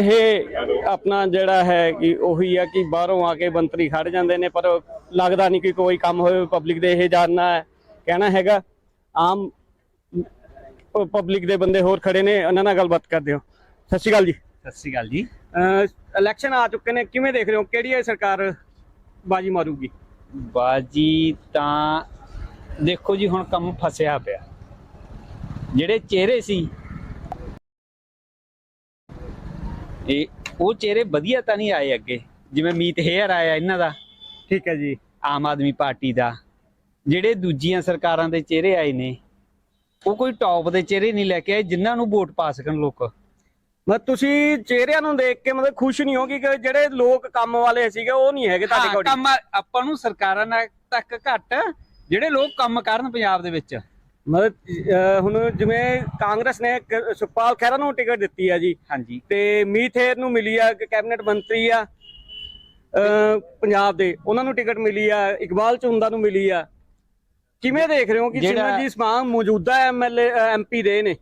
ਇਹ ਆਪਣਾ ਜਿਹੜਾ ਹੈ ਕਿ ਉਹੀ ਆ ਕਿ ਬਾਹਰੋਂ ਆ ਕੇ ਮੰਤਰੀ ਖੜ ਜਾਂਦੇ ਨੇ ਪਰ ਲੱਗਦਾ ਨਹੀਂ ਕਿ ਕੋਈ ਕੰਮ ਹੋਵੇ ਪਬਲਿਕ ਦੇ ਇਹ ਜਾਣਨਾ ਹੈ ਕਹਿਣਾ ਹੈਗਾ। ਆਮ ਪਬਲਿਕ ਦੇ ਬੰਦੇ ਹੋਰ ਖੜੇ ਨੇ ਉਹਨਾਂ ਨਾਲ ਗੱਲਬਾਤ ਕਰਦੇ ਹੋ। ਸਤਿ ਸ਼੍ਰੀ ਅਕਾਲ ਜੀ। ਸਤਿ ਸ਼੍ਰੀ ਅਕਾਲ ਜੀ। ਇਲੈਕਸ਼ਨ ਆ ਚੁੱਕੇ ਨੇ ਕਿਵੇਂ ਦੇਖ ਰਹੇ ਹੋ? ਕਿਹੜੀ ਹੈ ਸਰਕਾਰ ਬਾਜੀ ਮਾਰੂਗੀ? ਬਾਜੀ ਤਾਂ ਦੇਖੋ ਜੀ ਹੁਣ ਕੰਮ ਫਸਿਆ ਪਿਆ। ਜਿਹੜੇ ਚਿਹਰੇ ਸੀ ਇਹ ਉਹ ਚਿਹਰੇ ਵਧੀਆ ਤਾਂ ਨਹੀਂ ਆਏ ਅੱਗੇ ਜਿਵੇਂ ਮੀਤ ਹੇਅਰ ਆਇਆ ਇਹਨਾਂ ਦਾ। ਠੀਕ ਹੈ ਜੀ। ਆਮ ਆਦਮੀ ਪਾਰਟੀ ਦਾ। ਜਿਹੜੇ ਦੂਜੀਆਂ ਸਰਕਾਰਾਂ ਦੇ ਚਿਹਰੇ ਆਏ ਨੇ ਉਹ ਕੋਈ ਟੌਪ ਦੇ ਚਿਹਰੇ ਨਹੀਂ ਲੈ ਕੇ ਆਏ ਜਿਨ੍ਹਾਂ ਨੂੰ ਵੋਟ ਪਾ ਸਕਣ ਲੋਕ। ਮਤਲਬ ਤੁਸੀਂ ਚਿਹਰਿਆਂ ਨੂੰ ਦੇਖ ਕੇ ਮਤਲਬ ਖੁਸ਼ ਨਹੀਂ ਹੋਗੀ ਕਿ ਜਿਹੜੇ ਲੋਕ ਕੰਮ ਵਾਲੇ ਸੀਗੇ ਉਹ ਨਹੀਂ ਹੈਗੇ ਤੁਹਾਡੇ ਕੋਲ ਕੰਮ ਆਪਾਂ ਨੂੰ ਸਰਕਾਰਾਂ ਨਾਲ ਤੱਕ ਘੱਟ ਜਿਹੜੇ ਲੋਕ ਕੰਮ ਕਰਨ ਪੰਜਾਬ ਦੇ ਵਿੱਚ। ਮਤਲਬ ਅਹ, ਹੁਣ ਜਿਵੇਂ ਕਾਂਗਰਸ ਨੇ ਕ- ਸੁਖਪਾਲ ਖਹਿਰਾ ਨੂੰ ਟਿਕਟ ਦਿੱਤੀ ਆ ਜੀ। ਹਾਂਜੀ। ਤੇ ਮੀਥੇਰ ਨੂੰ ਮਿਲੀ ਆ ਕਿ ਕੈਬਨਿਟ ਮੰਤਰੀ ਆ ਅਹ, ਪੰਜਾਬ ਦੇ ਉਹਨਾਂ ਨੂੰ ਟਿਕਟ ਮਿਲੀ ਆ ਇਕਬਾਲ ਚੁੰਦਾ ਨੂੰ ਮਿਲੀ ਆ। ਕਿਵੇਂ ਦੇਖ ਰਹੇ ਹੋ ਕਿ ਜਿਹੜਾ- ਸਿਮਰਜੀਤ ਮਾਨ ਮੌਜੂਦਾ ਐਮਐਲਏ ਐਮਪੀ ਦੇ ਨੇ?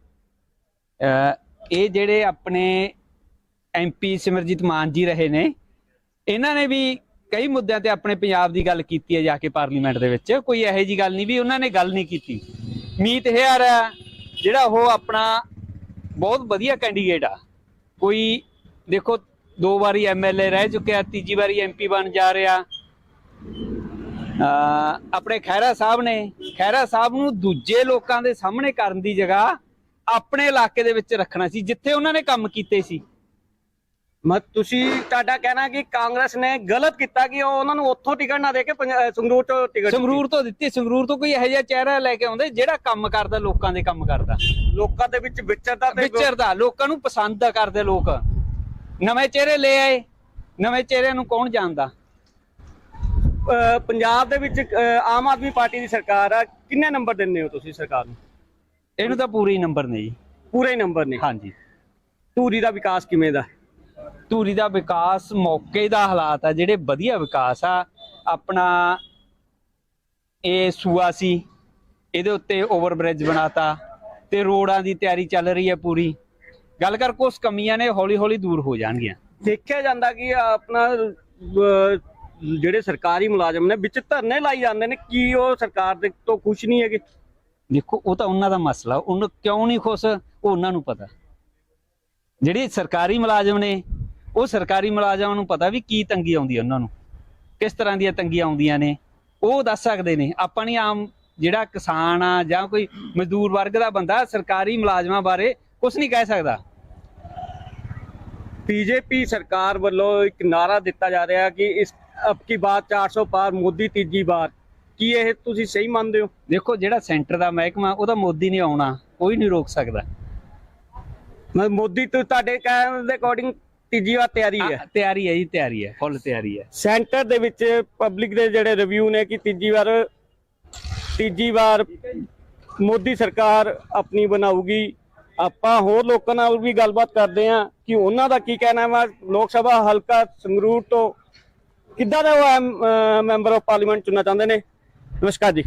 ਅਹ ਇਹ ਜਿਹੜੇ ਆਪਣੇ ਐਮਪੀ ਸਿਮਰਜੀਤ ਮਾਨ ਜੀ ਰਹੇ ਨੇ ਇਹਨਾਂ ਨੇ ਵੀ ਕਈ ਮੁੱਦਿਆਂ ਤੇ ਆਪਣੇ ਪੰਜਾਬ ਦੀ ਗੱਲ ਕੀਤੀ ਹੈ ਜਾ ਕੇ ਪਾਰਲੀਮੈਂਟ ਦੇ ਵਿੱਚ। ਕੋਈ ਇਹੋ ਜੀ ਗੱਲ ਨਹੀਂ ਵੀ ਉਹਨਾਂ ਨੇ ਗੱਲ ਨਹੀਂ ਕੀਤੀ। ਮੀਤ ਹੇਅਰ ਆ, ਜਿਹੜਾ ਉਹ ਆਪਣਾ ਬਹੁਤ ਵਧੀਆ ਕੈਂਡੀਡੇਟ ਆ। ਕੋਈ ਦੇਖੋ ਦੋ ਵਾਰੀ ਐਮਐਲਏ ਰਹਿ ਚੁੱਕਿਆ ਤੀਜੀ ਵਾਰੀ ਐਮਪੀ ਬਣ ਜਾ ਰਿਹਾ। ਅਹ ਆਪਣੇ ਖਹਿਰਾ ਸਾਹਿਬ ਨੇ ਖਹਿਰਾ ਸਾਹਿਬ ਨੂੰ ਦੂਜੇ ਲੋਕਾਂ ਦੇ ਸਾਹਮਣੇ ਕਰਨ ਦੀ ਜਗ੍ਹਾ ਆਪਣੇ ਇਲਾਕੇ ਦੇ ਵਿੱਚ ਰੱਖਣਾ ਸੀ ਜਿੱਥੇ ਉਹਨਾਂ ਨੇ ਕੰਮ ਕੀਤੇ ਸੀ। ਮਤ ਤੁਸੀਂ ਤੁਹਾਡਾ ਕਹਿਣਾ ਕਿ ਕਾਂਗਰਸ ਨੇ ਗਲਤ ਕੀਤਾ ਕਿ ਉਹ ਉਹਨਾਂ ਨੂੰ ਉੱਥੋਂ ਟਿਕਟ ਨਾ ਦੇ ਕੇ ਪੰਜ- ਸੰਗਰੂਰ ਤੋਂ ਟਿਕਟ। ਸੰਗਰੂਰ ਤੋਂ ਦਿੱਤੀ। ਸੰਗਰੂਰ ਤੋਂ ਕੋਈ ਇਹੋ ਜਿਹਾ ਚਿਹਰਾ ਲੈ ਕੇ ਆਉਂਦੇ ਜਿਹੜਾ ਕੰਮ ਕਰਦਾ ਲੋਕਾਂ ਦੇ ਕੰਮ ਕਰਦਾ। ਲੋਕਾਂ ਦੇ ਵਿੱਚ ਵਿਚਰਦਾ ਤੇ ਵਿਚਰਦਾ ਲੋਕਾਂ ਨੂੰ ਪਸੰਦ ਕਰਦੇ ਲੋਕ। ਨਵੇਂ ਚਿਹਰੇ ਲੈ ਆਏ। ਨਵੇਂ ਚਿਹਰਿਆਂ ਨੂੰ ਕੌਣ ਜਾਣਦਾ? ਅਹ, ਪੰਜਾਬ ਦੇ ਵਿੱਚ ਅਹ, ਆਮ ਆਦਮੀ ਪਾਰਟੀ ਦੀ ਸਰਕਾਰ ਆ। ਕਿੰਨੇ ਨੰਬਰ ਦਿੰਦੇ ਹੋ ਤੁਸੀਂ ਸਰਕਾਰ ਨੂੰ? ਇਹਨੂੰ ਤਾਂ ਪੂਰੇ ਹੀ ਨੰਬਰ ਨੇ ਜੀ। ਪੂਰੇ ਨੰਬਰ ਨੇ। ਹਾਂਜੀ। ਧੂਰੀ ਦਾ ਵਿਕਾਸ ਕਿਵੇਂ ਦਾ? ਧੂਰੀ ਦਾ ਵਿਕਾਸ ਮੌਕੇ ਦਾ ਹਾਲਾਤ ਆ ਜਿਹੜੇ ਵਧੀਆ ਵਿਕਾਸ ਆ ਆਪਣਾ ਇਹ ਸੂਆ ਸੀ ਇਹਦੇ ਉੱਤੇ ਓਵਰ ਬ੍ਰਿਜ ਬਣਾਤਾ ਤੇ ਰੋਡਾਂ ਦੀ ਤਿਆਰੀ ਚੱਲ ਰਹੀ ਹੈ ਪੂਰੀ। ਗੱਲ ਕਰ ਕੁਛ ਕਮੀਆਂ ਨੇ ਹੌਲੀ ਹੌਲੀ ਦੂਰ ਹੋ ਜਾਣਗੀਆਂ। ਦੇਖਿਆ ਜਾਂਦਾ ਕਿ ਆਪਣਾ ਜਿਹੜੇ ਸਰਕਾਰੀ ਮੁਲਾਜ਼ਮ ਨੇ ਵਿੱਚ ਧਰਨੇ ਲਾਈ ਜਾਂਦੇ ਨੇ ਕੀ ਉਹ ਸਰਕਾਰ ਦੇ ਤੋਂ ਖੁਸ਼ ਨਹੀਂ ਹੈਗੇ? ਦੇਖੋ ਉਹ ਤਾਂ ਉਹਨਾਂ ਦਾ ਮਸਲਾ ਉਹਨੂੰ ਕਿਉਂ ਨਹੀਂ ਖੁਸ਼ ਉਹ ਉਹਨਾਂ ਨੂੰ ਪਤਾ। ਜਿਹੜੇ ਸਰਕਾਰੀ ਮੁਲਾਜ਼ਮ ਨੇ ਉਹ ਸਰਕਾਰੀ ਮੁਲਾਜ਼ਮਾਂ ਨੂੰ ਪਤਾ ਵੀ ਕੀ ਤੰਗੀ ਆਉਂਦੀ ਹੈ ਉਹਨਾਂ ਨੂੰ ਕਿਸ ਤਰ੍ਹਾਂ ਦੀਆਂ ਤੰਗੀਆਂ ਆਉਂਦੀਆਂ ਨੇ ਉਹ ਦੱਸ ਸਕਦੇ ਨੇ। ਆਪਾਂ ਨਹੀਂ ਆਮ ਜਿਹੜਾ ਕਿਸਾਨ ਆ ਜਾਂ ਕੋਈ ਮਜ਼ਦੂਰ ਵਰਗ ਦਾ ਬੰਦਾ ਸਰਕਾਰੀ ਮੁਲਾਜ਼ਮਾਂ ਬਾਰੇ ਕੁਝ ਨਹੀਂ ਕਹਿ ਸਕਦਾ। ਬੀਜੇਪੀ ਸਰਕਾਰ ਵੱਲੋਂ ਇੱਕ ਨਾਰਾ ਦਿੱਤਾ ਜਾ ਰਿਹਾ ਕਿ ਇਸ ਅਬ ਕੀ ਬਾਤ 400 ਪਾਰ ਮੋਦੀ ਤੀਜੀ ਵਾਰ। ਕੀ ਇਹ ਤੁਸੀਂ ਸਹੀ ਮੰਨਦੇ ਹੋ? ਦੇਖੋ ਜਿਹੜਾ ਸੈਂਟਰ ਦਾ ਮਹਿਕਮਾ ਉਹਦਾ ਮੋਦੀ ਨਹੀਂ ਆਉਣਾ ਕੋਈ ਨਹੀਂ ਰੋਕ ਸਕਦਾ। ਮਤਲਬ ਮੋਦੀ ਤੋਂ ਤੁਹਾਡੇ ਕਹਿਣ ਦੇ ਅਕੋਰਡਿੰਗ ਤੀਜੀ ਵਾਰ ਤਿਆਰੀ ਹੈ। ਆ, ਤਿਆਰੀ ਹੈ ਜੀ ਤਿਆਰੀ ਹੈ ਫੁੱਲ ਤਿਆਰੀ ਹੈ। ਸੈਂਟਰ ਦੇ ਵਿੱਚ ਪਬਲਿਕ ਦੇ ਜਿਹੜੇ ਰਿਵਿਊ ਨੇ ਕਿ ਤੀਜੀ ਵਾਰ ਤੀਜੀ ਵਾਰ ਮੋਦੀ ਸਰਕਾਰ ਆਪਣੀ ਬਣਾਊਗੀ। ਆਪਾਂ ਹੋਰ ਲੋਕਾਂ ਨਾਲ ਵੀ ਗੱਲਬਾਤ ਕਰਦੇ ਹਾਂ ਕਿ ਉਹਨਾਂ ਦਾ ਕੀ ਕਹਿਣਾ ਹੈ ਲੋਕ ਸਭਾ ਹਲਕਾ ਸੰਗਰੂਰ ਤੋਂ ਕਿੱਦਾਂ ਦਾ ਉਹ ਮੈਂਬਰ ਆਫ ਪਾਰਲੀਮੈਂਟ ਚੁਣਨਾ ਚਾਹੁੰਦੇ ਨੇ? ਨਮਸਕਾਰ ਜੀ।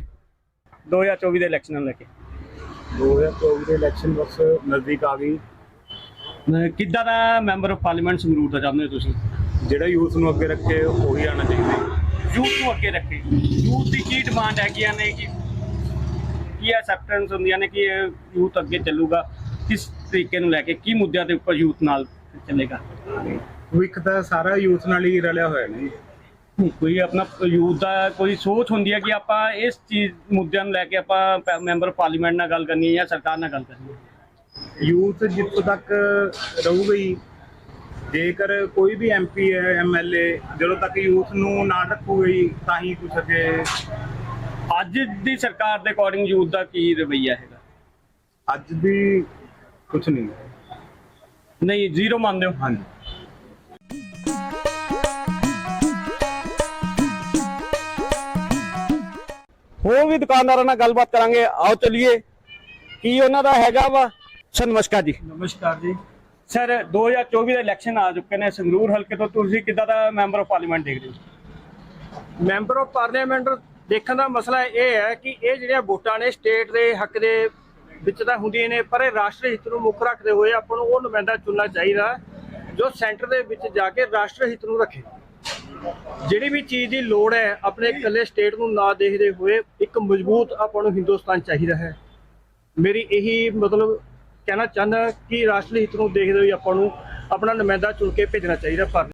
2024 ਦੇ ਇਲੈਕਸ਼ਨ ਨੂੰ ਲੈ ਕੇ। 2024 ਦੇ ਇਲੈਕਸ਼ਨ ਬਸ ਨਜ਼ਦੀਕ ਆ ਗਈ। ਕਿੱਦਾਂ ਦਾ ਮੈਂਬਰ ਆਫ ਪਾਰਲੀਮੈਂਟ ਸੰਗਰੂਰ ਦਾ ਚਾਹੁੰਦੇ ਹੋ ਤੁਸੀਂ? ਜਿਹੜਾ ਯੂਥ ਨੂੰ ਅੱਗੇ ਰੱਖੇ ਉਹੀ ਆਣਾ ਚਾਹੀਦਾ। ਯੂਥ ਨੂੰ ਅੱਗੇ ਰੱਖੇ। ਯੂਥ ਦੀ ਕੀ ਡਿਮਾਂਡ ਹੈਗੀਆਂ ਨੇ ਕਿ ਕੀ ਐਕਸੈਪਟੈਂਸ ਹੁੰਦੀਆਂ ਨੇ ਕਿ ਯੂਥ ਅੱਗੇ ਚੱਲੂਗਾ? ਕਿਸ ਤਰੀਕੇ ਨੂੰ ਲੈ ਕੇ ਕੀ ਮੁੱਦਿਆਂ ਦੇ ਉੱਪਰ ਯੂਥ ਨਾਲ ਚੱਲੇਗਾ? ਭਵਿੱਖ ਤਾਂ ਸਾਰਾ ਯੂਥ ਨਾਲ ਹੀ ਰਲਿਆ ਹੋਇਆ ਨੇ ਕੋਈ ਆਪਣਾ ਯੂਥ ਦਾ ਕੋਈ ਸੋਚ ਹੁੰਦੀ ਹੈ ਕਿ ਆਪਾਂ ਇਸ ਚੀਜ਼ ਮੁੱਦਿਆਂ ਨੂੰ ਲੈ ਕੇ ਆਪਾਂ ਮੈਂਬਰ ਪਾਰਲੀਮੈਂਟ ਨਾਲ ਗੱਲ ਕਰਨੀ ਹੈ ਜਾਂ ਸਰਕਾਰ ਨਾਲ ਗੱਲ ਕਰਨੀ ਹੈ? ਯੂਥ ਜਿੱਥੋਂ ਤੱਕ ਰਹੂਗਾ ਹੀ ਜੇਕਰ ਕੋਈ ਵੀ ਐਮਪੀ ਹੈ ਐਮਐਲਏ ਜਦੋਂ ਤੱਕ ਯੂਥ ਨੂੰ ਨਾ ਰੱਖੂਗਾ ਹੀ ਤਾਂ ਹੀ ਕੁਛ ਅੱਗੇ ਅੱਜ ਦੀ ਸਰਕਾਰ ਦੇ ਅਕੋਰਡਿੰਗ ਯੂਥ ਦਾ ਕੀ ਰਵੱਈਆ ਹੈਗਾ? ਅੱਜ ਦੀ ਕੁਛ ਨਹੀਂ। ਨਹੀਂ ਜ਼ੀਰੋ ਮੰਨਦੇ ਹੋ? ਹਾਂਜੀ। ਹੋਰ ਵੀ ਦੁਕਾਨਦਾਰਾਂ ਨਾਲ ਗੱਲਬਾਤ ਕਰਾਂਗੇ। ਆਓ ਚਲਿਏ। ਕੀ ਉਹਨਾਂ ਦਾ ਹੈਗਾ ਵਾ? ਸਰ ਨਮਸਕਾਰ ਜੀ। ਨਮਸਕਾਰ ਜੀ। ਸਰ 2024 ਦੇ ਇਲੈਕਸ਼ਨ ਆ ਚੁੱਕੇ ਨੇ ਸੰਗਰੂਰ ਹਲਕੇ ਤੋਂ। ਤੁਸੀਂ ਕਿੱਦਾਂ ਦਾ ਮੈਂਬਰ ਆਫ ਪਾਰਲੀਮੈਂਟ ਦੇਖਦੇ ਹੋ? ਮੈਂਬਰ ਆਫ ਪਾਰਲੀਮੈਂਟ ਦੇਖਣ ਦਾ ਮਸਲਾ ਇਹ ਹੈ ਕਿ ਇਹ ਜਿਹੜੀਆਂ ਵੋਟਾਂ ਨੇ ਸਟੇਟ ਦੇ ਹੱਕ ਦੇ ਵਿੱਚ ਤਾਂ ਹੁੰਦੀਆਂ ਨੇ ਪਰ ਇਹ ਰਾਸ਼ਟਰੀ ਹਿੱਤ ਨੂੰ ਮੁੱਖ ਰੱਖਦੇ ਹੋਏ ਆਪਾਂ ਨੂੰ ਉਹ ਨੁਮਾਇੰਦਾ ਚੁਣਨਾ ਚਾਹੀਦਾ ਜੋ ਸੈਂਟਰ ਦੇ ਵਿੱਚ ਜਾ ਕੇ ਰਾਸ਼ਟਰ ਹਿੱਤ ਨੂੰ ਰੱਖੇ। ਜਿਹੜੀ ਵੀ ਚੀਜ਼ ਦੀ ਲੋੜ ਹੈ ਆਪਣੇ ਇਕੱਲੇ ਸਟੇਟ ਨੂੰ ਨਾ ਦੇਖਦੇ ਹੋਏ ਇੱਕ ਮਜ਼ਬੂਤ ਆਪਾਂ ਨੂੰ ਹਿੰਦੁਸਤਾਨ ਚਾਹੀਦਾ ਹੈ। ਮੇਰੀ ਇਹੀ ਮਤਲਬ ਕਹਿਣਾ ਚਾਹੁੰਦਾ ਕਿ ਰਾਸ਼ਟਰੀ ਹਿੱਤ ਨੂੰ ਦੇਖਦੇ ਹੋਏ ਆਪਾਂ ਨੂੰ ਆਪਣਾ ਨੁਮਾਇੰਦਾ ਚੁਣ ਕੇ ਭੇਜਣਾ ਚਾਹੀਦਾ ਭਾਰਤ